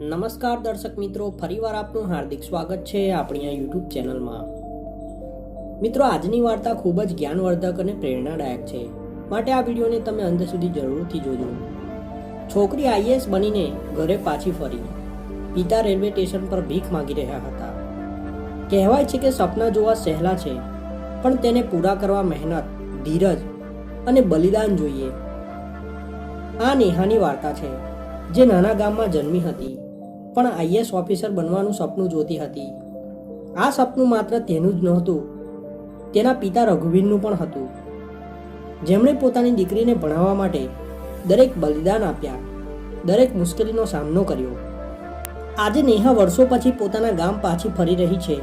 નમસ્કાર દર્શક મિત્રો, ફરીવાર આપનું હાર્દિક સ્વાગત છે આપણી આ યુટ્યુબ ચેનલમાં. મિત્રો, આજની વાર્તા ખૂબ જ જ્ઞાનવર્ધક અને પ્રેરણાદાયક છે. માટે આ વિડીયોને તમે અંત સુધી જરૂરથી જોજો. છોકરી આઈએસ બનીને ઘરે પાછી ફરી. પિતા રેલવે સ્ટેશન પર ભીખ માંગી રહ્યા હતા. કહેવાય છે કે સપના જોવા સહેલા છે, પણ તેને પૂરા કરવા મહેનત, ધીરજ અને બલિદાન જોઈએ. આ નેહાની વાર્તા છે, જે નાના ગામમાં જન્મી હતી. પણ આઈએસ ઓફિસર બનવાનું સપનું જોતી હતી. આ સપનું માત્ર તેનું જ નહોતું, તેના પિતા રઘુવીરનું પણ હતું. જેમણે પોતાની દીકરીને ભણાવવા માટે દરેક બલિદાન આપ્યા, દરેક મુશ્કેલીનો સામનો કર્યો. આજે નેહા વર્ષો પછી પોતાના ગામ પાછી ફરી રહી છે.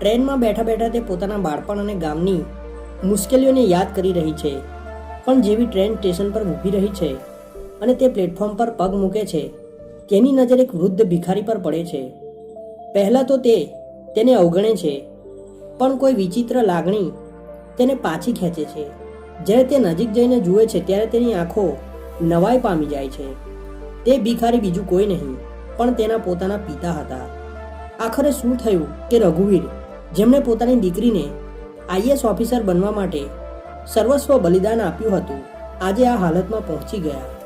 ટ્રેનમાં બેઠા બેઠા તે પોતાના બાળપણ અને ગામની મુશ્કેલીઓને યાદ કરી રહી છે. પણ જેવી ટ્રેન સ્ટેશન પર ઊભી રહી છે અને તે પ્લેટફોર્મ પર પગ મૂકે છે તેની નજર એક વૃદ્ધ ભિખારી પર પડે છે. પહેલાં તો તે તેને અવગણે છે, પણ કોઈ વિચિત્ર લાગણી તેને પાછી ખેંચે છે. જ્યારે તે નજીક જઈને જુએ છે, ત્યારે તેની આંખો નવાઈ પામી જાય છે. તે ભિખારી બીજું કોઈ નહીં, પણ તેના પોતાના પિતા હતા. આખરે શું થયું કે રઘુવીર, જેમણે પોતાની દીકરીને આઈએસ ઓફિસર બનવા માટે સર્વસ્વ બલિદાન આપ્યું હતું, આજે આ હાલતમાં પહોંચી ગયા.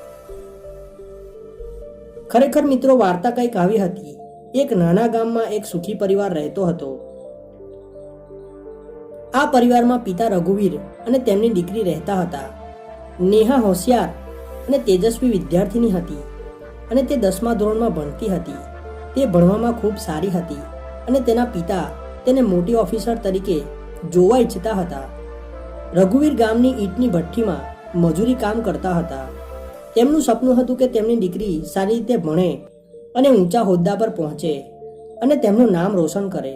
ખરેખર મિત્રો, વાર્તા કંઈક આવી હતી. એક નાના ગામમાં એક સુખી પરિવાર રહેતો હતો. આ પરિવારમાં પિતા રઘુવીર અને તેમની દીકરી રહેતા હતા. નેહા હોશિયાર અને તેજસ્વી વિદ્યાર્થીની હતી અને તે દસમા ધોરણમાં ભણતી હતી. તે ભણવામાં ખૂબ સારી હતી અને તેના પિતા તેને મોટી ઓફિસર તરીકે જોવા ઈચ્છતા હતા. રઘુવીર ગામની ઈંટની ભઠ્ઠીમાં મજૂરી કામ કરતા હતા. તેમનું સપનું હતું કે તેમની દીકરી સારી રીતે ભણે અને ઊંચા હોદ્દા પર પહોંચે અને તેમનું નામ રોશન કરે.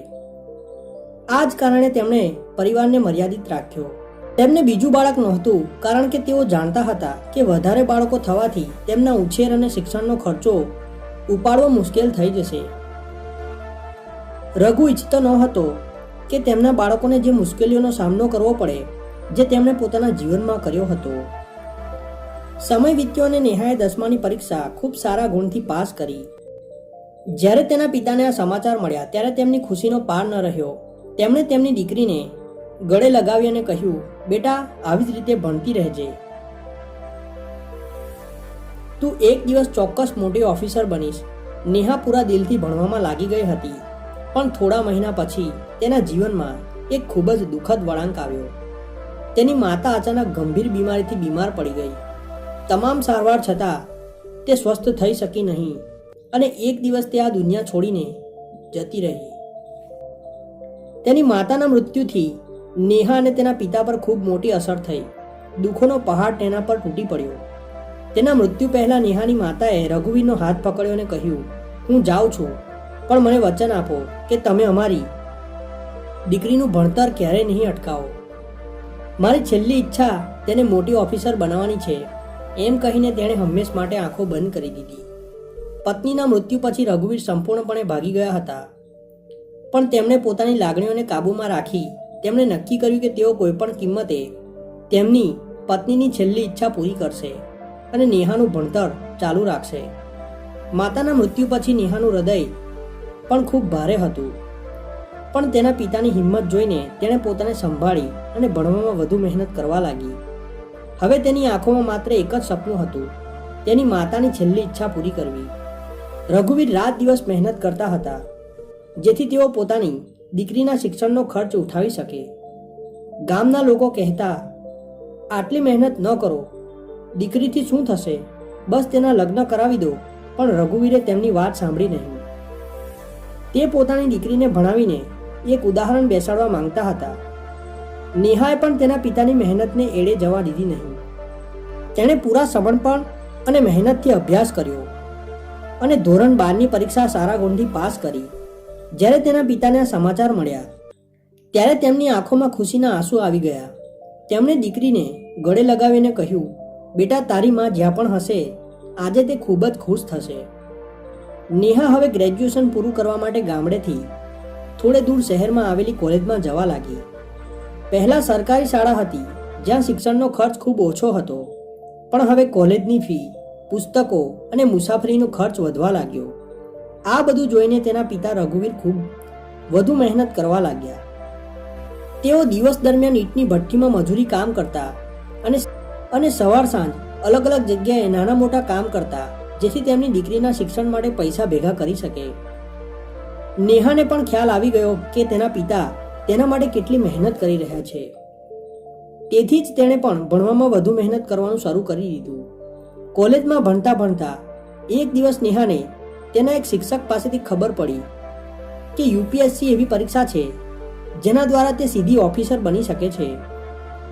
આ જ કારણે તેમણે પરિવારને મર્યાદિત રાખ્યો. તેમને બીજું બાળક નહોતું કારણ કે તેઓ જાણતા હતા કે વધારે બાળકો થવાથી તેમના ઉછેર અને શિક્ષણનો ખર્ચો ઉપાડવો મુશ્કેલ થઈ જશે. રઘુ ઈચ્છતો ન હતો કે તેમના બાળકોને જે મુશ્કેલીઓનો સામનો કરવો પડે, જે તેમણે પોતાના જીવનમાં કર્યો હતો. સમય વીત્યો અને નેહાએ દસમાની પરીક્ષા ખૂબ સારા ગુણથી પાસ કરી. જ્યારે તેના પિતાને આ સમાચાર મળ્યા, ત્યારે તેમની ખુશીનો પાર ન રહ્યો. તેમણે તેમની દીકરીને ગળે લગાવી અને કહ્યું, બેટા, આવી જ રીતે ભણતી રહેજે. તું એક દિવસ ચોક્કસ મોટી ઓફિસર બનીશ. નેહા પૂરા દિલથી ભણવામાં લાગી ગઈ હતી. પણ થોડા મહિના પછી તેના જીવનમાં એક ખૂબ જ દુઃખદ વળાંક આવ્યો. તેની માતા અચાનક ગંભીર બીમારીથી બીમાર પડી ગઈ. તમામ સારવાર છતાં તે સ્વસ્થ થઈ શકી નહીં અને એક દિવસ તે આ દુનિયા છોડીને જતી રહી. તેની માતાના મૃત્યુથી નેહા અને તેના પિતા પર ખૂબ મોટી અસર થઈ. દુઃખોનો પહાડ તેના પર તૂટી પડ્યો. તેના મૃત્યુ પહેલાં નેહાની માતાએ રઘુવીરનો હાથ પકડ્યો અને કહ્યું, હું જાઉં છું, પણ મને વચન આપો કે તમે અમારી દીકરીનું ભણતર ક્યારેય નહીં અટકાવો. મારી છેલ્લી ઈચ્છા તેને મોટી ઓફિસર બનાવવાની છે. એમ કહીને તેણે હંમેશ માટે આંખો બંધ કરી દીધી. પત્નીના મૃત્યુ પછી રઘુવીર સંપૂર્ણપણે ભાગી ગયા હતા. પણ તેમણે પોતાની લાગણીઓને કાબૂમાં રાખી, તેમણે નક્કી કર્યું કે તેઓ કોઈપણ કિંમતે તેમની પત્નીની છેલ્લી ઈચ્છા પૂરી કરશે અને નેહાનું ભણતર ચાલુ રાખશે. માતાના મૃત્યુ પછી નેહાનું હૃદય પણ ખૂબ ભારે હતું. પણ તેના પિતાની હિંમત જોઈને તેણે પોતાને સંભાળી અને ભણવામાં વધુ મહેનત કરવા લાગી. હવે તેની આંખોમાં માત્ર એક જ સપનું હતું. તેની માતાની છેલ્લી ઈચ્છા પૂરી કરવી. રઘુવીર રાત દિવસ મહેનત કરતા હતા, જેથી તેઓ પોતાની દીકરીના શિક્ષણનો ખર્ચ ઉઠાવી શકે. ગામના લોકો કહેતા, આટલી મહેનત ન કરો. દીકરીથી શું થશે? બસ તેના લગ્ન કરાવી દો. પણ રઘુવીરે તેમની વાત સાંભળી નહીં. તે પોતાની દીકરીને ભણાવીને એક ઉદાહરણ બેસાડવા માંગતા હતા. નેહાએ પણ તેના પિતાની મહેનતને એળે જવા દીધી નહીં. તેણે પૂરા સમર્પણ અને મહેનતથી અભ્યાસ કર્યો અને ધોરણ બારની પરીક્ષા સારા ગુણથી પાસ કરી. જ્યારે તેના પિતાને સમાચાર મળ્યા, ત્યારે તેમની આંખોમાં ખુશીના આંસુ આવી ગયા. તેમણે દીકરીને ગળે લગાવીને કહ્યું, બેટા, તારી માં જ્યાં પણ હશે, આજે તે ખૂબ જ ખુશ થશે. નેહા હવે ગ્રેજ્યુએશન પૂરું કરવા માટે ગામડેથી થોડે દૂર શહેરમાં આવેલી કોલેજમાં જવા લાગી. પહેલાં સરકારી શાળા હતી, જ્યાં શિક્ષણનો ખર્ચ ખૂબ ઓછો હતો. પણ હવે કોલેજની ફી, પુસ્તકો અને મુસાફરીનો ખર્ચ વધવા લાગ્યો. આ બધું જોઈને તેના પિતા રઘુવીર ખૂબ વધુ મહેનત કરવા લાગ્યા. તેઓ દિવસ દરમિયાન ઈંટની ભઠ્ઠીમાં મજૂરી કામ કરતા અને અને સવાર સાંજ અલગ અલગ જગ્યાએ નાના મોટા કામ કરતા, જેથી તેમની દીકરીના શિક્ષણ માટે પૈસા ભેગા કરી શકે. નેહાને પણ ખ્યાલ આવી ગયો કે તેના પિતા તેના માટે કેટલી મહેનત કરી રહ્યા છે. તેથી જ તેણે પણ ભણવામાં વધુ મહેનત કરવાનું શરૂ કરી દીધું. કોલેજમાં ભણતા ભણતા એક દિવસ નેહાને તેના એક શિક્ષક પાસેથી ખબર પડી કે યુપીએસસી એવી પરીક્ષા છે જેના દ્વારા તે સીધી ઓફિસર બની શકે છે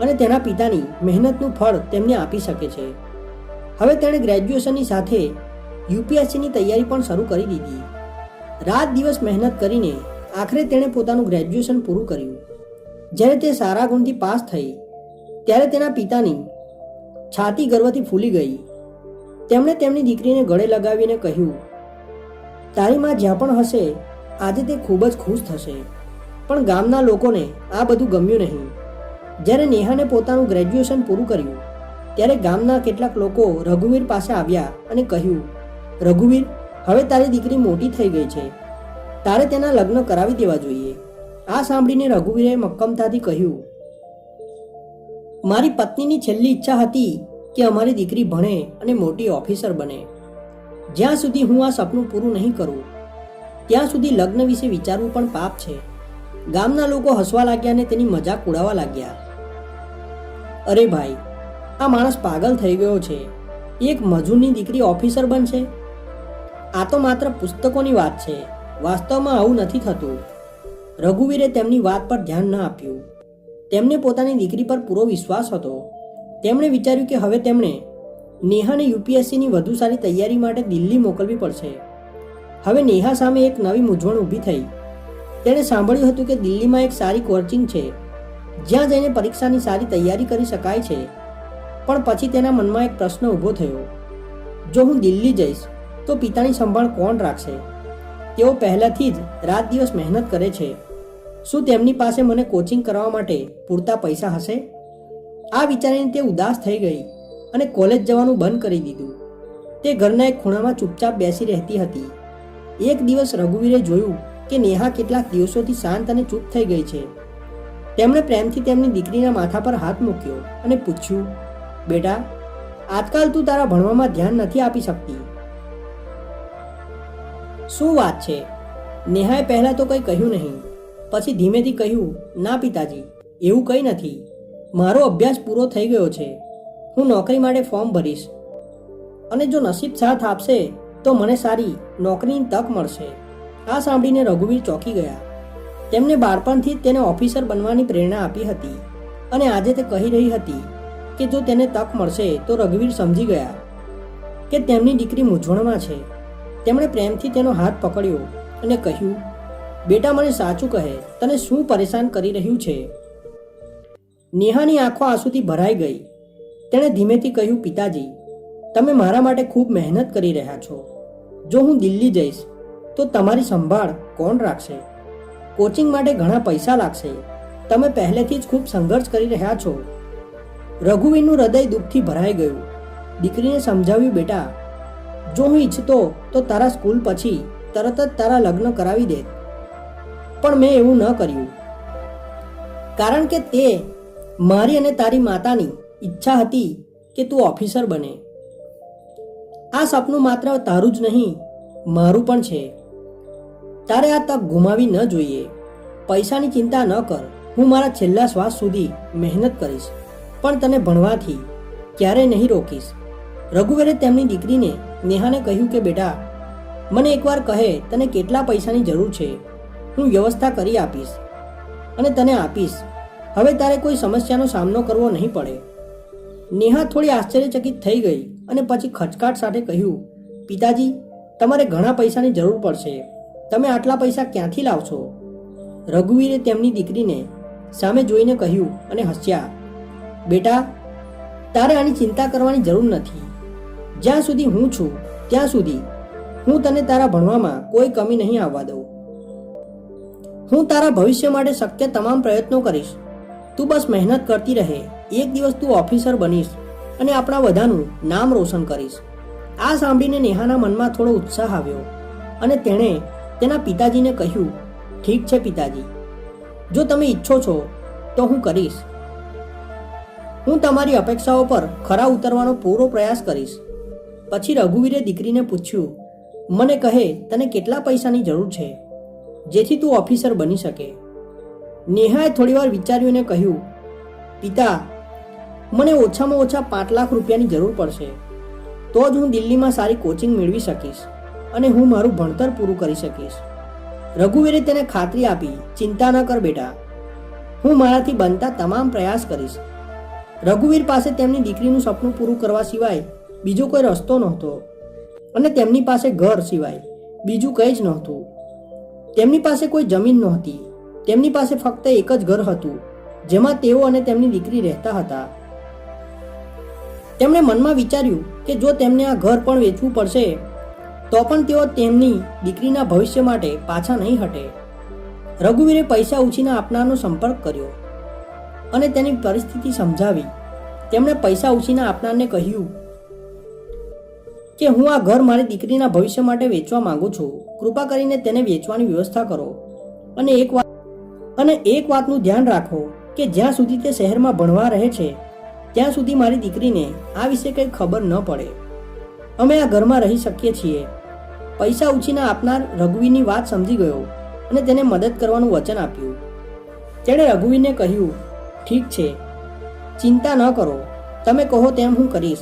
અને તેના પિતાની મહેનતનું ફળ તેમને આપી શકે છે. હવે તેણે ગ્રેજ્યુએશનની સાથે યુપીએસસીની તૈયારી પણ શરૂ કરી દીધી. રાત દિવસ મહેનત કરીને આખરે તેણે પોતાનું ગ્રેજ્યુએશન પૂરું કર્યું. જ્યારે તે સારા ગુણથી પાસ થઈ, ત્યારે તેના પિતાની છાતી ગર્વથી ફૂલી ગઈ. તેમણે તેમની દીકરીને ગળે લગાવીને કહ્યું, તારી માં જ્યાં પણ હશે, આજે તે ખૂબ જ ખુશ થશે. પણ ગામના લોકોને આ બધું ગમ્યું નહીં. જ્યારે નેહાને પોતાનું ગ્રેજ્યુએશન પૂરું કર્યું, ત્યારે ગામના કેટલાક લોકો રઘુવીર પાસે આવ્યા અને કહ્યું, રઘુવીર, હવે તારી દીકરી મોટી થઈ ગઈ છે. તારે તેના લગ્ન કરાવી દેવા જોઈએ. આ સાંભળીને રઘુવીરે મક્કમતાથી કહ્યું, મારી પત્નીની છેલ્લી ઈચ્છા હતી કે અમારી દીકરી ભણે અને મોટી ઓફિસર બને. જ્યાં સુધી હું આ સપનું પૂરું નહીં કરું, ત્યાં સુધી લગ્ન વિશે વિચારવું પણ પાપ છે. ગામના લોકો હસવા લાગ્યા અને તેની મજાક ઉડાવવા લાગ્યા. અરે ભાઈ, આ માણસ પાગલ થઈ ગયો છે. એક મજૂરની દીકરી ઓફિસર બનશે? આ તો માત્ર પુસ્તકોની વાત છે. વાસ્તવમાં આવું નથી થતું. રઘુવીરે તેમની વાત પર ધ્યાન ન આપ્યું. તેમને પોતાની દીકરી પર પૂરો વિશ્વાસ હતો. તેમણે વિચાર્યું કે હવે તેમણે નેહાને યુપીએસસીની વધુ સારી તૈયારી માટે દિલ્હી મોકલવી પડશે. હવે નેહા સામે એક નવી મૂંઝવણ ઊભી થઈ. તેણે સાંભળ્યું હતું કે દિલ્હીમાં એક સારી કોચિંગ છે. જ્યાં જઈને પરીક્ષાની સારી તૈયારી કરી શકાય છે. પણ પછી તેના મનમાં એક પ્રશ્ન ઊભો થયો. જો હું દિલ્હી જઈશ, તો પિતાની સંભાળ કોણ રાખશે? તેઓ પહેલાથી જ રાત દિવસ મહેનત કરે છે. શું તેમની પાસે મને કોચિંગ કરવા માટે પૂરતા પૈસા હશે? આ વિચારીને તે ઉદાસ થઈ ગઈ અને કોલેજ જવાનું બંધ કરી દીધું. તે ઘરના એક ખૂણામાં ચૂપચાપ બેસી રહેતી હતી. એક દિવસ રઘુવીરે જોયું કે નેહા કેટલાક દિવસોથી શાંત અને ચૂપ થઈ ગઈ છે. તેમણે પ્રેમથી તેમની દીકરીના માથા પર હાથ મૂક્યો અને પૂછ્યું, બેટા, આજકાલ તું તારા ભણવામાં ધ્યાન નથી આપી શકતી. શું વાત છે? નેહાએ પહેલાં તો કંઈ કહ્યું નહીં. પછી ધીમેથી કહ્યું, ના પિતાજી, એવું કંઈ નથી. મારો અભ્યાસ પૂરો થઈ ગયો છે. હું નોકરી માટે ફોર્મ ભરીશ. અને જો નસીબ સાથ આપશે, તો મને સારી નોકરીની તક મળશે. આ સાંભળીને રઘુવીર ચોંકી ગયા. તેમને બાળપણથી જ તેને ઓફિસર બનવાની પ્રેરણા આપી હતી. અને આજે તે કહી રહી હતી કે જો તેને તક મળશે, તો રઘુવીર સમજી ગયા કે તેમની દીકરી મૂંઝવણમાં છે. તેમણે પ્રેમથી તેનો હાથ પકડ્યો અને કહ્યું, બેટા, મને સાચું કહે, તને શું પરેશાન કરી રહ્યું છે? નેહાની આંખો આંસુથી ભરાઈ ગઈ. તેણે ધીમેથી કહ્યું, પિતાજી, તમે મારા માટે ખૂબ મહેનત કરી રહ્યા છો. જો હું દિલ્હી જઈશ, તો તમારી સંભાળ કોણ રાખશે? કોચિંગ માટે ઘણા પૈસા લાગશે. તમે પહેલેથી જ ખૂબ સંઘર્ષ કરી રહ્યા છો. રઘુવીરનું હૃદય દુઃખથી ભરાઈ ગયું. દીકરીને સમજાવ્યું, બેટા જો હું ઈચ્છતો, તો તારા સ્કૂલ પછી તરત જ તારા લગ્ન કરાવી દે. પણ મેં એવું ન કર્યું. કારણ કે તે મારી અને તારી માતાની ઈચ્છા હતી કે તું ઓફિસર બને. આ સપનું માત્ર તારું જ નહીં, મારું પણ છે. તારે આ તક ગુમાવી ન જોઈએ. પૈસાની ચિંતા ન કર. હું મારા છેલ્લા શ્વાસ સુધી મહેનત કરીશ. પણ તને ભણવાથી ક્યારેય નહીં રોકીશ. રઘુવેરે તેમની દીકરીને નેહાને કહ્યું કે, બેટા, મને એકવાર કહે, તને કેટલા પૈસાની જરૂર છે? હું વ્યવસ્થા કરી આપીશ અને તને આપીશ. હવે તારે કોઈ સમસ્યાનો સામનો કરવો નહીં પડે. નેહા થોડી આશ્ચર્યચકિત થઈ ગઈ અને પછી ખચકાટ સાથે કહ્યું, પિતાજી, તમારે ઘણા પૈસાની જરૂર પડશે. તમે આટલા પૈસા ક્યાંથી લાવશો? રઘુવીરે તેમની દીકરીને સામે જોઈને કહ્યું અને હસ્યા, બેટા, તારે આની ચિંતા કરવાની જરૂર નથી. જ્યાં સુધી હું છું, ત્યાં સુધી હું તને તારા ભણવામાં કોઈ કમી નહીં આવવા દઉં. હું તારા ભવિષ્ય માટે શક્ય તમામ પ્રયત્નો કરીશ. તું બસ મહેનત કરતી રહે, એક દિવસ તું ઓફિસર બનીશ અને આપણા બધાનું નામ રોશન કરીશ. આ સાંભળીને નેહાના મનમાં થોડો ઉત્સાહ આવ્યો અને તેણે તેના પિતાજીને કહ્યું, ઠીક છે પિતાજી, જો તમે ઈચ્છો છો તો હું કરીશ. હું તમારી અપેક્ષાઓ પર ખરા ઉતરવાનો પૂરો પ્રયાસ કરીશ. પછી રઘુવીરે દીકરીને પૂછ્યું, મને કહે, તને કેટલા પૈસાની જરૂર છે? જેથી તું ઓફિસર બની શકે. નેહાએ થોડીવાર વિચાર્યું કહ્યું, પિતા, મને ઓછામાં ઓછા પાંચ લાખ રૂપિયાની જરૂર પડશે. તો જ હું દિલ્હીમાં સારી કોચિંગ મેળવી શકીશ અને હું મારું ભણતર પૂરું કરી શકીશ. રઘુવીરે તેને ખાતરી આપી, ચિંતા ન કર બેટા. હું મારાથી બનતા તમામ પ્રયાસ કરીશ. રઘુવીર પાસે તેમની દીકરીનું સપનું પૂરું કરવા સિવાય બીજો કોઈ રસ્તો નહોતો. અને તેમની પાસે ઘર સિવાય બીજું કંઈ જ નહોતું. તેમની પાસે કોઈ જમીન નહોતી. તેમની પાસે ફક્ત એક જ ઘર હતું, જેમાં તેઓ અને તેમની દીકરી રહેતા હતા. તેમણે મનમાં વિચાર્યું કે જો તેમને આ ઘર પણ વેચવું પડશે, તો પણ તેઓ તેમની દીકરીના ભવિષ્ય માટે પાછા નહીં હટે. રઘુવીરે પૈસા ઉછીના આપનારનો સંપર્ક કર્યો અને તેની પરિસ્થિતિ સમજાવી. તેમણે પૈસા ઉછીના આપનારને કહ્યું કે હું આ ઘર મારી દીકરીના ભવિષ્ય માટે વેચવા માંગુ છું. કૃપા કરીને તેને વેચવાની વ્યવસ્થા કરો. અને એક વાત અને એક વાતનું ધ્યાન રાખો કે જ્યાં સુધી તે શહેરમાં ભણવા રહે છે, ત્યાં સુધી મારી દીકરીને આ વિશે કંઈ ખબર ન પડે. અમે આ ઘરમાં રહી શકીએ છીએ. પૈસા ઉછીના આપનાર રઘુવીની વાત સમજી ગયો અને તેને મદદ કરવાનું વચન આપ્યું. તેણે રઘુવીને કહ્યું, ઠીક છે. ચિંતા ન કરો. તમે કહો તેમ હું કરીશ.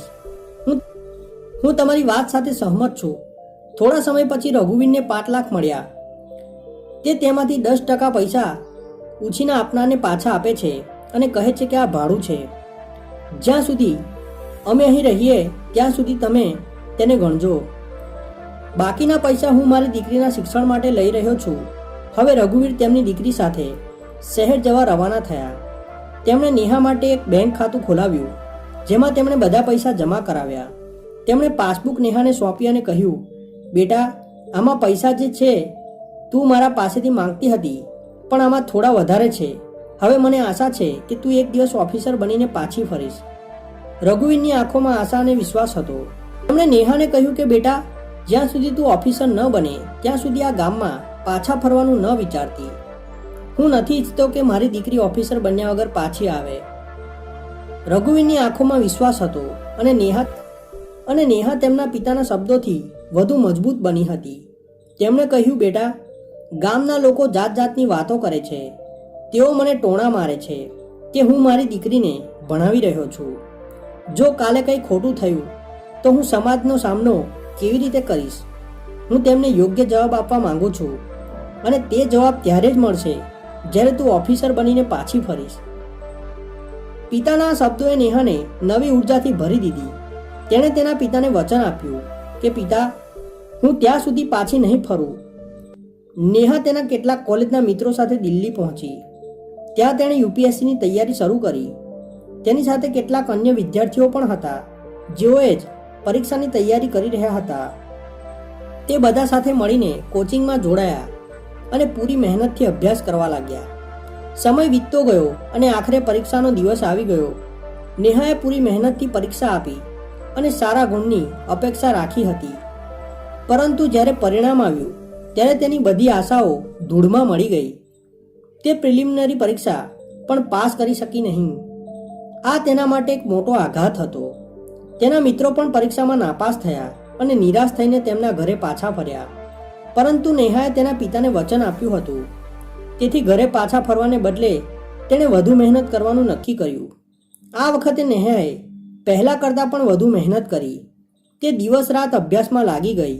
હું તમારી વાત સાથે સહમત છું. થોડા સમય પછી રઘુવીરને પાંચ લાખ મળ્યા. તે તેમાંથી દસ ટકા પૈસા ઉછીના આપનારને પાછા આપે છે અને કહે છે કે આ ભાડું છે. જ્યાં સુધી અમે અહીં રહીએ, ત્યાં સુધી તમે તેને ગણજો. બાકીના પૈસા હું મારી દીકરીના શિક્ષણ માટે લઈ રહ્યો છું. હવે રઘુવીર તેમની દીકરી સાથે શહેર જવા રવાના થયા. તેમણે નેહા માટે એક બેંક ખાતું ખોલાવ્યું, જેમાં તેમણે બધા પૈસા જમા કરાવ્યા. તેમણે પાસબુક નેહાને સોંપી અને કહ્યું, બેટા, આમાં પૈસા જે છે, તું મારા પાસેથી માંગતી હતી, પણ આમાં થોડા વધારે છે. હવે મને આશા છે કે તું એક દિવસ ઓફિસર બનીને પાછી ફરીશ. રઘુવીરની આંખોમાં આશા અને વિશ્વાસ હતો. તેમણે નેહાને કહ્યું કે, બેટા, જ્યાં સુધી તું ઓફિસર ન બને, ત્યાં સુધી આ ગામમાં પાછા ફરવાનું ન વિચારતી. હું નથી ઈચ્છતો કે મારી દીકરી ઓફિસર બન્યા વગર પાછી આવે. રઘુવીરની આંખોમાં વિશ્વાસ હતો અને નેહા અને નેહા તેમના પિતાના શબ્દોથી વધુ મજબૂત બની હતી. તેમણે કહ્યું, બેટા, ગામના લોકો જાત જાતની વાતો કરે છે. તેઓ મને ટોણા મારે છે કે હું મારી દીકરીને ભણાવી રહ્યો છું. જો કાલે કંઈ ખોટું થયું, તો હું સમાજનો સામનો કેવી રીતે કરીશ? હું તેમને યોગ્ય જવાબ આપવા માંગુ છું અને તે જવાબ ત્યારે જ મળશે જ્યારે તું ઓફિસર બનીને પાછી ફરીશ. પિતાના શબ્દોએ નેહાને નવી ઉર્જાથી ભરી દીધી. તેણે તેના પિતાને વચન આપ્યું કે, પિતા, હું ત્યાં સુધી પાછી નહીં ફરું. નેહા તેના કેટલાક કોલેજના મિત્રો સાથે દિલ્હી પહોંચી. ત્યાં તેણે યુપીએસસીની તૈયારી શરૂ કરી. તેની સાથે કેટલાક અન્ય વિદ્યાર્થીઓ પણ હતા, જેઓએ જ પરીક્ષાની તૈયારી કરી રહ્યા હતા. તે બધા સાથે મળીને કોચિંગમાં જોડાયા અને પૂરી મહેનતથી અભ્યાસ કરવા લાગ્યા. સમય વીતતો ગયો અને આખરે પરીક્ષાનો દિવસ આવી ગયો. નેહાએ પૂરી મહેનતથી પરીક્ષા આપી. અને સારા ગુણની અપેક્ષા રાખી હતી. પરંતુ જ્યારે પરિણામ આવ્યું, ત્યારે તેની બધી આશાઓ ધૂળમાં મળી ગઈ. તે પ્રિલિમિનરી પરીક્ષા પણ પાસ કરી શકી નહીં. આ તેના માટે એક મોટો આઘાત હતો. તેના મિત્રો પણ પરીક્ષામાં નાપાસ થયા અને નિરાશ થઈને તેમના ઘરે પાછા ફર્યા. પરંતુ નેહાએ તેના પિતાને વચન આપ્યું હતું. તેથી ઘરે પાછા ફરવાને બદલે તેણે વધુ મહેનત કરવાનું નક્કી કર્યું. આ વખતે નેહાએ પહેલા કરતાં પણ વધુ મહેનત કરી. તે દિવસ રાત અભ્યાસમાં લાગી ગઈ.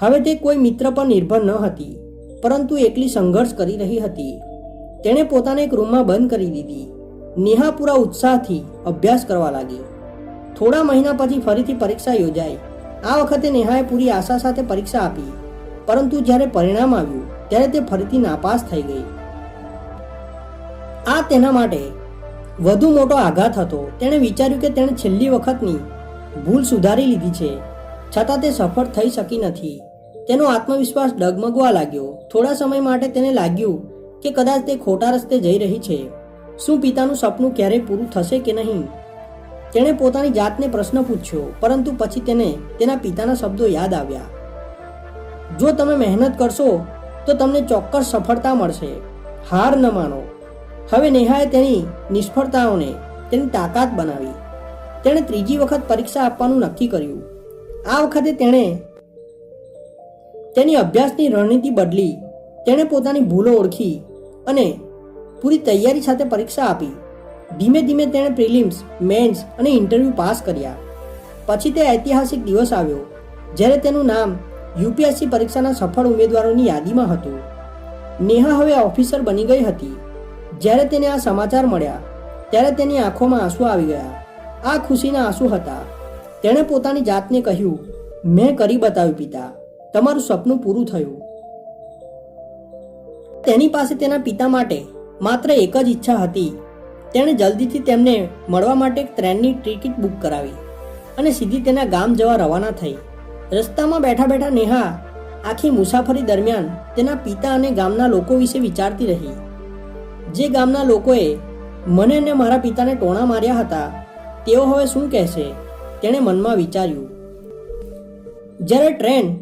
હવે તે કોઈ મિત્ર પર નિર્ભર ન હતી, પરંતુ એકલી સંઘર્ષ કરી રહી હતી. તેણે પોતાને એક રૂમમાં બંધ કરી દીધી. નેહા પૂરા ઉત્સાહથી અભ્યાસ કરવા લાગી. થોડા મહિના પછી ફરીથી પરીક્ષા યોજાઈ. આ વખતે નેહાએ પૂરી આશા સાથે પરીક્ષા આપી, પરંતુ જ્યારે પરિણામ આવ્યું, ત્યારે તે ફરીથી નાપાસ થઈ ગઈ. આ તેના માટે વધુ મોટો આઘાત હતો. તેણે વિચાર્યું કે તેણે છેલ્લી વખતની ભૂલ સુધારી લીધી છે. છતાં તે સફળ થઈ શકી નથી. તેનો આત્મવિશ્વાસ ડગમગવા લાગ્યો. થોડા સમય માટે તેને લાગ્યું કે કદાચ તે ખોટા રસ્તે જઈ રહી છે. શું પિતાનું સપનું ક્યારેય પૂરું થશે કે નહીં? તેણે પોતાની જાતને પ્રશ્ન પૂછ્યો, પરંતુ પછી તેને તેના પિતાના શબ્દો યાદ આવ્યા. જો તમે મહેનત કરશો, તો તમને ચોક્કસ સફળતા મળશે. હાર ન માનો. હવે નેહાએ તેની નિષ્ફળતાઓને તેની તાકાત બનાવી. તેણે ત્રીજી વખત પરીક્ષા આપવાનું નક્કી કર્યું. આ વખતે તેણે તેની અભ્યાસની રણનીતિ બદલી. તેણે પોતાની ભૂલો ઓળખી અને પૂરી તૈયારી સાથે પરીક્ષા આપી. ધીમે ધીમે તેણે પ્રિલિમ્સ, મેન્સ અને ઇન્ટરવ્યૂ પાસ કર્યા. પછી તે ઐતિહાસિક દિવસ આવ્યો, જ્યારે તેનું નામ યુપીએસસી પરીક્ષાના સફળ ઉમેદવારોની યાદીમાં હતું. નેહા હવે ઓફિસર બની ગઈ હતી. જ્યારે તેને આ સમાચાર મળ્યા, ત્યારે તેની આંખોમાં આંસુ આવી ગયા. આ ખુશીના આંસુ હતા. તેણે પોતાની જાતને કહ્યું, મેં કરી બતાવ્યું પિતા. તમારું સપનું પૂરું થયું. તેની પાસે તેના પિતા માટે માત્ર એક જ ઈચ્છા હતી. તેણે જલ્દીથી તેમને મળવા માટે એક ટ્રેનની ટિકિટ બુક કરાવી અને સીધી તેના ગામ જવા રવાના થઈ. રસ્તામાં બેઠા બેઠા નેહા આખી મુસાફરી દરમિયાન તેના પિતા અને ગામના લોકો વિશે વિચારતી રહી. જે ગામના લોકોએ મને અને મારા પિતાને ટોણા માર્યા હતા, તેઓ હવે શું કહેશે? તેણે મનમાં વિચાર્યું. જ્યારે ટ્રેન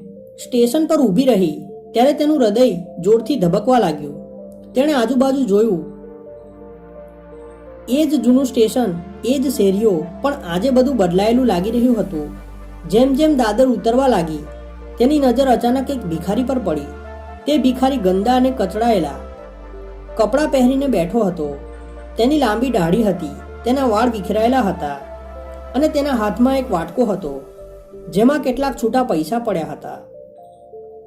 સ્ટેશન પર ઊભી રહી, ત્યારે તેનું હૃદય જોરથી ધબકવા લાગ્યું. તેણે આજુબાજુ જોયું. એ જ જૂનું સ્ટેશન, એ જ શેરીઓ પણ આજે બધું બદલાયેલું લાગી રહ્યું હતું. જેમ જેમ દાદર ઉતરવા લાગી, તેની નજર અચાનક એક ભિખારી પર પડી. તે ભિખારી ગંદા અને કચડાયેલા કપડાં પહેરીને બેઠો હતો. તેની લાંબી દાઢી હતી, તેના વાળ વિખેરાયેલા હતા અને તેના હાથમાં એક વાટકો હતો, જેમાં કેટલાક છૂટા પૈસા પડ્યા હતા.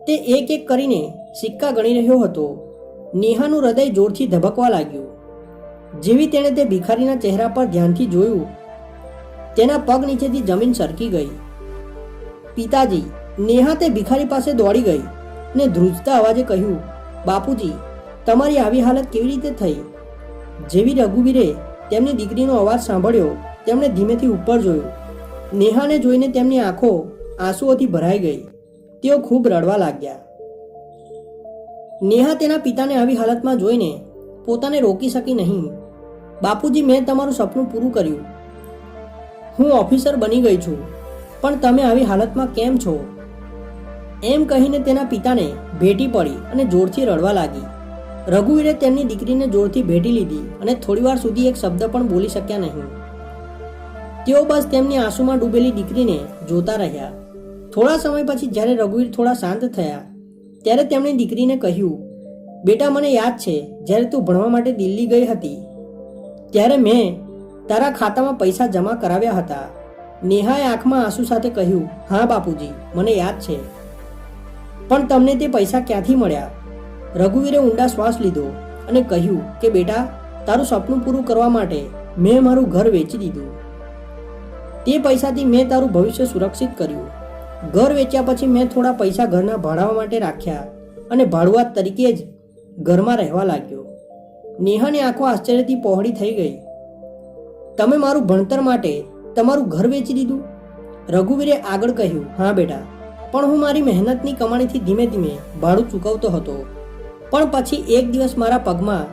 તે એક એક કરીને સિક્કા ગણી રહ્યો હતો. નેહાનું હૃદય જોરથી ધબકવા લાગ્યું. જેવી તેણે તે ભિખારીના ચહેરા પર ધ્યાનથી જોયું, તેના પગ નીચેથી જમીન સરકી ગઈ. પિતાજી, નેહા તે ભિખારી પાસે દોડી ગઈ ને ધ્રુજતા અવાજે કહ્યું, બાપુજી તમારી આવી હાલત કેવી રીતે થઈ? જેવી રઘુવીરે તેમની દીકરીનો અવાજ સાંભળ્યો, તેમણે ધીમેથી ઉપર જોયું. નેહાને જોઈને તેમની આંખો આંસુઓથી ભરાઈ ગઈ. તેઓ ખૂબ રડવા લાગ્યા. નેહા તેના પિતાને આવી હાલતમાં જોઈને પોતાને રોકી શકી નહીં. બાપુજી, મેં તમારું સપનું પૂરું કર્યું. હું ઓફિસર બની ગઈ છું, પણ તમે આવી હાલતમાં કેમ છો? એમ કહીને તેના પિતાને ભેટી પડી અને જોરથી રડવા લાગી. રઘુવીરે તેમની દીકરીને જોરથી ભેટી લીધી અને થોડીવાર સુધી એક શબ્દ પણ બોલી શક્યા નહીં. તેઓ બસ તેમની આંસુમાં ડૂબેલી દીકરીને જોતા રહ્યા. થોડા સમય પછી જ્યારે રઘુવીર થોડા શાંત થયા, ત્યારે તેમણે દીકરીને કહ્યું, બેટા, મને યાદ છે, જ્યારે તું ભણવા માટે દિલ્હી ગઈ હતી, ત્યારે મેં તારા ખાતામાં પૈસા જમા કરાવ્યા હતા. નેહાએ આંખમાં આંસુ સાથે કહ્યું, હા, બાપુજી, મને યાદ છે. પણ તમને તે પૈસા ક્યાંથી મળ્યા? રઘુવીરે ઊંડા શ્વાસ લીધો અને કહ્યું કે, બેટા, તારું સપનું પૂરું કરવા માટે મેં મારું ઘર વેચી દીધું. તે પૈસાથી મેં તારું ભવિષ્ય સુરક્ષિત કર્યું. ઘર વેચ્યા પછી મેં થોડા પૈસા ઘરના ભાડાવા માટે રાખ્યા અને ભાડુઆત તરીકે જ ઘરમાં રહેવા લાગ્યો. નેહાની આંખો આશ્ચર્યથી પહોળી થઈ ગઈ. તમે મારું ભણતર માટે તમારું ઘર વેચી દીધું? રઘુવીરે આગળ કહ્યું, હા બેટા, પણ હું મારી મહેનતની કમાણીથી ધીમે ધીમે ભાડું ચૂકવતો હતો. પણ પછી એક દિવસ મારા પગમાં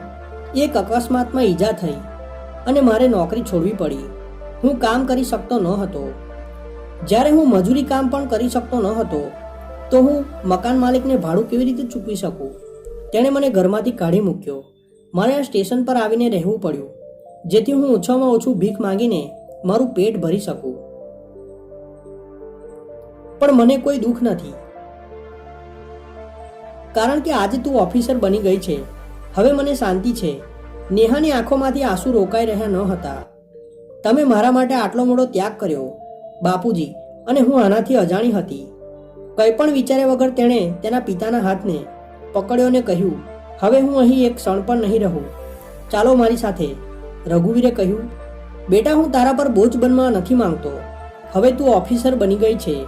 એક અકસ્માતમાં ઈજા થઈ અને મારે નોકરી છોડવી પડી. હું કામ કરી શકતો ન હતો જ્યારે હું મજૂરી કામ પણ કરી શકતો ન હતો તો હું મકાન માલિકને ભાડું કેવી રીતે ચૂકવી શકું? તેણે મને ઘરમાંથી કાઢી મૂક્યો. મારે સ્ટેશન પર આવીને રહેવું પડ્યું, જેથી હું ઓછામાં ઓછું ભીખ માંગીને મારું પેટ ભરી શકું. પણ મને કોઈ દુઃખ નથી. કારણ કે આજે તું ઓફિસર બની ગઈ છે. હવે મને શાંતિ છે. નેહાની આંખોમાંથી આંસુ રોકાઈ રહ્યા ન હતા. તમે મારા માટે આટલો મોટો ત્યાગ કર્યો, બાપુજી, અને હું આનાથી અજાણી હતી. કંઈ પણ વિચાર્યા વગર તેણે તેના પિતાના હાથને પકડ્યો અને કહ્યું, હવે હું અહીં એક ક્ષણ પણ નહીં રહું. ચાલો મારી સાથે. રઘુવીરે કહ્યું, બેટા, હું તારા પર બોજ બનવા નથી માંગતો. હવે તું ઓફિસર બની ગઈ છે.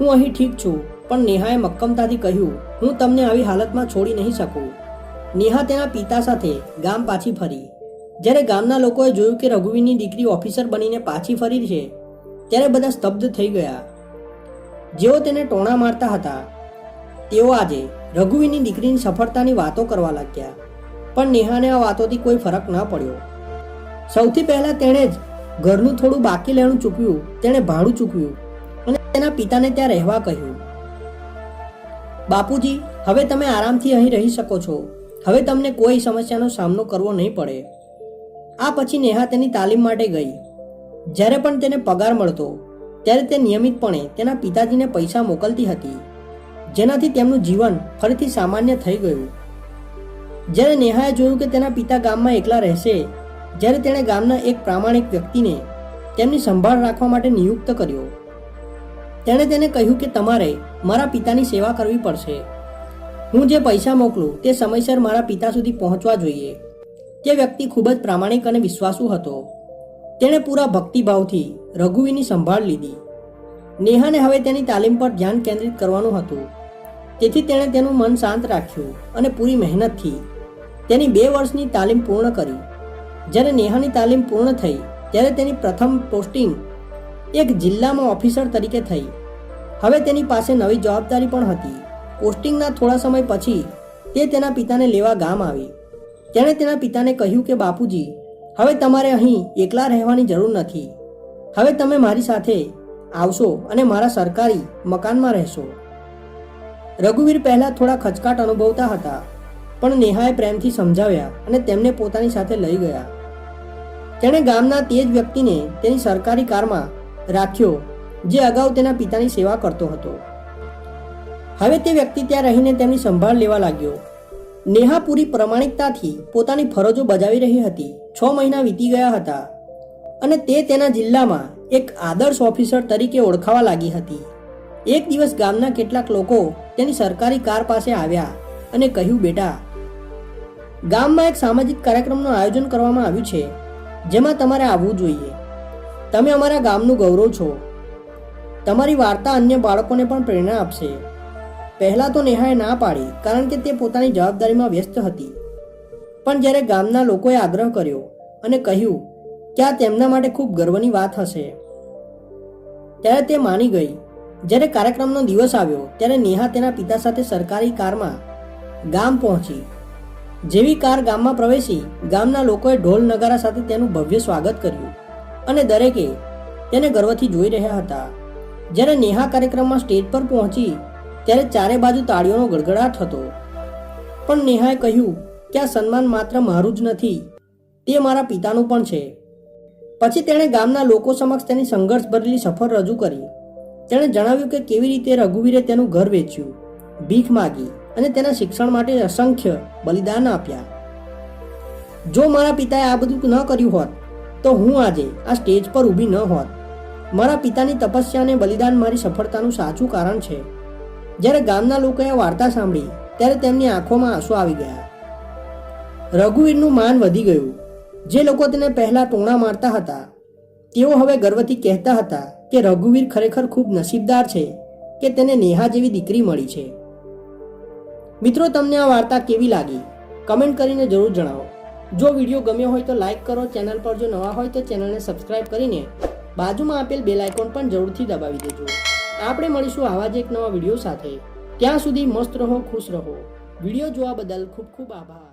હું અહીં ઠીક છું. પણ નેહાએ મક્કમતાથી કહ્યું, હું તમને આવી હાલતમાં છોડી નહીં શકું. નેહા તેના પિતા સાથે ગામ પાછી ફરી. જ્યારે ગામના લોકોએ જોયું કે રઘુવીરની દીકરી ઓફિસર બનીને પાછી ફરી છે, ત્યારે બધા સ્તબ્ધ થઈ ગયા. જેઓ તેને ટોણા મારતા હતા, તેઓ આજે રઘુવીરની દીકરીની સફળતાની વાતો કરવા લાગ્યા. પણ નેહાને આ વાતોથી કોઈ ફરક ન પડ્યો. સૌથી પહેલા તેણે જ ઘરનું થોડું બાકી લેણું ચૂકવ્યું તેણે ભાડું ચૂકવ્યું અને તેના પિતાને ત્યાં રહેવા કહ્યું. બાપુજી, હવે તમે આરામથી અહીં રહી શકો છો. હવે તમને કોઈ સમસ્યાનો સામનો કરવો નહીં પડે. આ પછી નેહા તેની તાલીમ માટે ગઈ. જ્યારે પણ તેને પગાર મળતો, ત્યારે તે નિયમિતપણે તેના પિતાજીને પૈસા મોકલતી હતી, જેનાથી તેમનું જીવન ફરીથી સામાન્ય થઈ ગયું. જ્યારે નેહાએ જોયું કે તેના પિતા ગામમાં એકલા રહેશે, જ્યારે તેણે ગામના એક પ્રામાણિક વ્યક્તિને તેમની સંભાળ રાખવા માટે નિયુક્ત કર્યો તેણે તેને કહ્યું કે તમારે મારા પિતાની સેવા કરવી પડશે. હું જે પૈસા મોકલું તે સમયસર મારા પિતા સુધી પહોંચવા જોઈએ. તે વ્યક્તિ ખૂબ જ પ્રામાણિક અને વિશ્વાસુ હતો. તેણે પૂરા ભક્તિભાવથી રઘુવીની સંભાળ લીધી. નેહાને હવે તેની તાલીમ પર ધ્યાન કેન્દ્રિત કરવાનું હતું. તેથી તેણે તેનું મન શાંત રાખ્યું અને પૂરી મહેનતથી તેની બે વર્ષની તાલીમ પૂર્ણ કરી. જ્યારે નેહાની તાલીમ પૂર્ણ થઈ, ત્યારે તેની પ્રથમ પોસ્ટિંગ એક જિલ્લામાં ઓફિસર તરીકે થઈ. હવે તેની પાસે નવી જવાબદારી પણ હતી. પોસ્ટિંગના થોડા સમય પછી તે તેના પિતાને લેવા ગામ આવી. તેણે તેના પિતાને કહ્યું કે, બાપુજી, હવે તમારે અહીં એકલા રહેવાની જરૂર નથી. હવે તમે મારી સાથે આવશો અને મારા સરકારી મકાનમાં રહેશો. રઘુવીર પહેલા થોડા ખચકાટ અનુભવતા હતા, પણ નેહાએ પ્રેમથી સમજાવ્યા અને તેમને પોતાની સાથે લઈ ગયા. તેણે ગામના તે જ વ્યક્તિને તેની સરકારી કારમાં રાખ્યો, જે અગાઉ તેના પિતાની સેવા કરતો હતો. હવે તે વ્યક્તિ ત્યાં રહીને તેમની સંભાળ લેવા લાગ્યો. નેહા પૂરી પ્રમાણિકતાથી પોતાની ફરજો બજાવી રહી હતી. છ મહિના વીતી ગયા હતા અને તે તેના જિલ્લામાં એક આદર્શ ઓફિસર તરીકે ઓળખાવા લાગી હતી. એક દિવસ ગામના કેટલાક લોકો તેની સરકારી કાર પાસે આવ્યા અને કહ્યું, બેટા, ગામમાં એક સામાજિક કાર્યક્રમનું આયોજન કરવામાં આવ્યું છે, જેમાં તમારે આવવું જોઈએ. તમે અમારા ગામનું ગૌરવ છો. તમારી વાર્તા અન્ય બાળકોને પણ પ્રેરણા આપશે. પહેલાં તો નેહાએ ના પાડી, કારણ કે તે પોતાની જવાબદારીમાં વ્યસ્ત હતી. પણ જ્યારે ગામના લોકોએ આગ્રહ કર્યો અને કહ્યું કે આ તેમના માટે ખૂબ ગર્વની વાત હશે. ત્યારે તે માની ગઈ. જ્યારે કાર્યક્રમનો દિવસ આવ્યો, ત્યારે નેહા તેના પિતા સાથે સરકારી કારમાં ગામ પહોંચી. જેવી કાર ગામમાં પ્રવેશી, ગામના લોકોએ ઢોલ નગારા સાથે તેનું ભવ્ય સ્વાગત કર્યું. અને દરેકે તેને ગર્વથી જોઈ રહ્યા હતા. જ્યારે નેહા કાર્યક્રમમાં સ્ટેજ પર પહોંચી, ત્યારે ચારે બાજુ તાળીઓનો ગડગડાટ હતો. પણ નેહાએ કહ્યું કે આ સન્માન માત્ર મારું જ નથી, તે મારા પિતાનું પણ છે. પછી તેણે ગામના લોકો સમક્ષ તેની સંઘર્ષ ભરેલી સફર રજૂ કરી. તેણે જણાવ્યું કે કેવી રીતે રઘુવીરે તેનું ઘર વેચ્યું, ભીખ માગી અને તેના શિક્ષણ માટે અસંખ્ય બલિદાન આપ્યા. જો મારા પિતાએ આ બધું ન કર્યું હોત તો હું આજે આ સ્ટેજ પર ઊભી ન હોત. મારા પિતાની તપસ્યા અને બલિદાન મારી સફળતાનું સાચું કારણ છે. જ્યારે ગામના લોકોએ વાર્તા સાંભળી, ત્યારે તેમની આંખોમાં આંસુ આવી ગયા. રઘુવીરનું માન વધી ગયું. જે લોકો તેને પહેલા ટોણા મારતા હતા, તેઓ હવે ગર્વથી કહેતા હતા કે રઘુવીર ખરેખર ખૂબ નસીબદાર છે કે તેને નેહા જેવી દીકરી મળી છે. મિત્રો, તમને આ વાર્તા કેવી લાગી? કમેન્ટ કરીને જરૂર જણાવો. જો વીડિયો ગમ્યો હોય તો લાઇક કરો, ચેનલ પર જો નવા હોય તો ચેનલને સબસ્ક્રાઇબ કરીને બાજુમાં આપેલ બેલ આઇકોન પણ જરૂરથી દબાવી દેજો. આપણે મળીશું આવા જ એક નવા વીડિયો સાથે. ત્યાં સુધી મસ્ત રહો, ખુશ રહો. વીડિયો જોવા બદલ ખૂબ ખૂબ આભાર.